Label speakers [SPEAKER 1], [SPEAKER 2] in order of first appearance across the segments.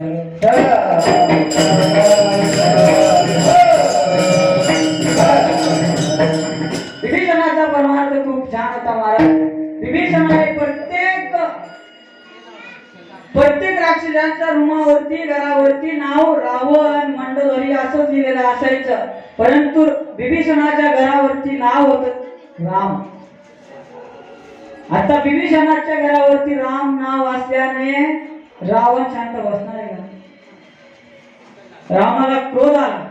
[SPEAKER 1] विभीषणाचा परमार्थ खूप छान होता महाराज. विभीषण हे प्रत्येक प्रत्येक राक्षसांच्या रुमावरती घरावरती नाव रावण मंडोदरी असंच लिहिलेलं असायचं. परंतु विभीषणाच्या घरावरती नाव होत राम. आता विभीषणाच्या घरावरती राम नाव असल्याने रावण शांत बसणार आहे का? रामाला क्रोध आला.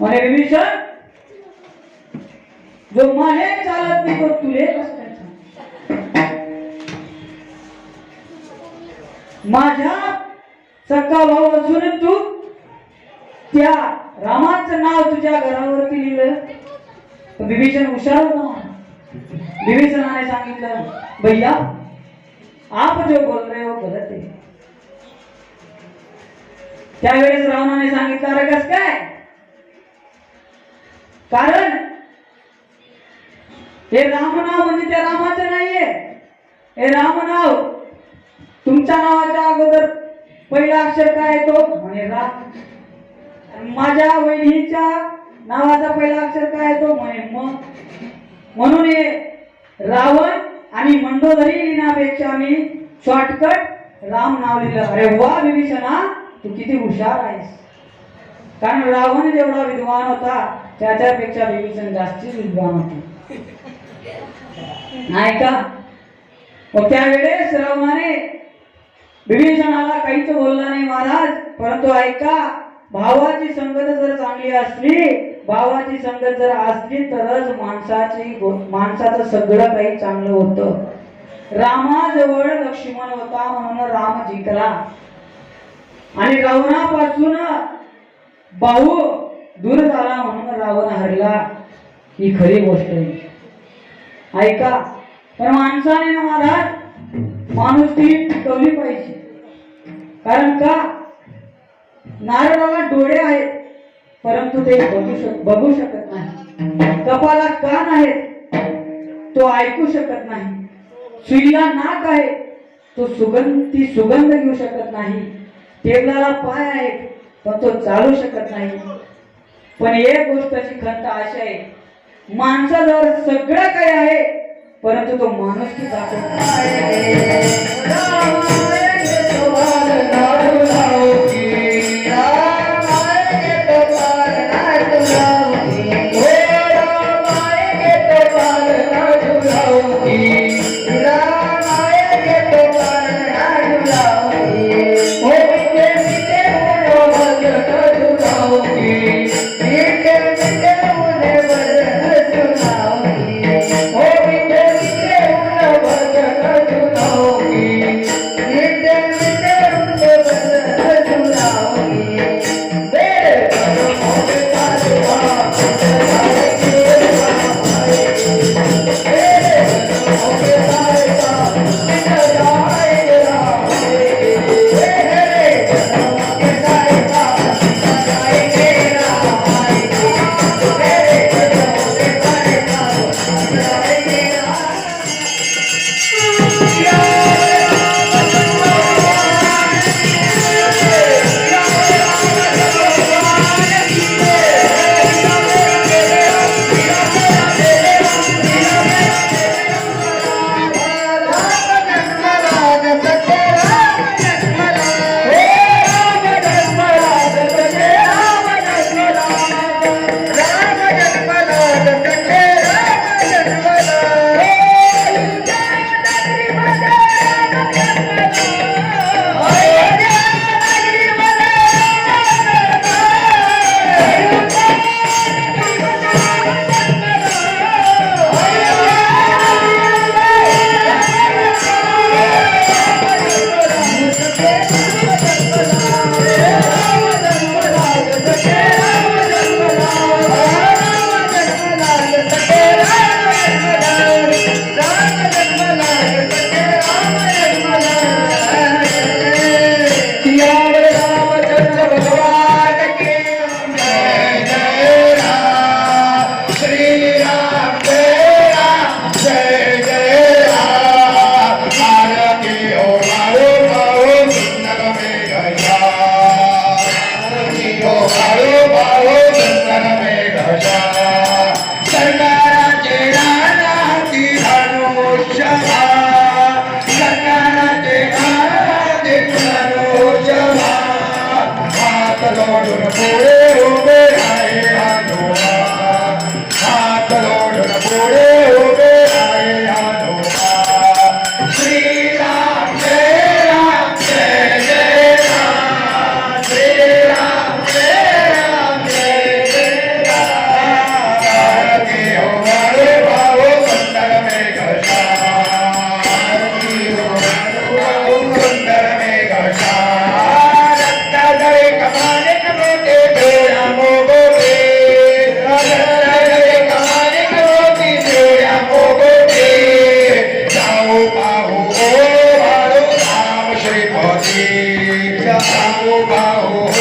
[SPEAKER 1] म्हणे विभीषण जो मले चालत नाही तो तुले माझ्या सख्खा भाऊ असून तू त्या रामाचं नाव तुझ्या घरावरती लिहिलं. विभीषण हुशार होता. विभीषणाने सांगितलं. भैया आप जो बोल रहे हो गलत आहे त्यावेळेस रावणाने सांगितलं अरे कस काय? कारण हे रामनाव म्हणजे त्या रामाचं नाहीये. हे रामनाव तुमच्या नावाच्या अगोदर पहिला अक्षर काय येतो म्हणे राम. माझ्या वहिनीच्या नावाचा पहिला अक्षर काय येतो म्हणे म. म्हणून हे रावण आणि मंडोदरी लिहिण्यापेक्षा मी शॉर्टकट राम नाव लिहिलं. अरे वा विभीषणा तू किती हुशार आहेस. कारण रावण जेवढा विद्वान होता त्याच्यापेक्षा विभीषण जास्तीच विद्वान होते. नाही का? मग त्यावेळेस रावणाने विभीषणाला काहीच बोलला नाही महाराज. परंतु ऐका भावाची संगत जर चांगली असली भावाची संगत जर असली तरच माणसाची माणसाचं सगळं काही चांगलं होतं. रामाजवळ लक्ष्मण होता म्हणून राम जिंकला. आणि रावणापासून भाऊ दूर झाला म्हणून रावण हरला. ही खरी गोष्ट आहे. ऐका पण माणसाने ना महाराज माणूस ती टिकवली पाहिजे. कारण का? नारळाला डोळे आहेत. परंतु ते बघू शक बघू शकत नाही. कपाला कान आहेत तो ऐकू शकत नाही. सुईला नाक आहे तो सुगंध ती सुगंध घेऊ शकत नाही. टेबलाला पाय आहेत पण तो चालू शकत नाही. पण एक गोष्टची खंत अशी आहे माणसाजवळ सगळं काही आहे परंतु तो माणूस दाखवत
[SPEAKER 2] नाही. Lord, María, oh,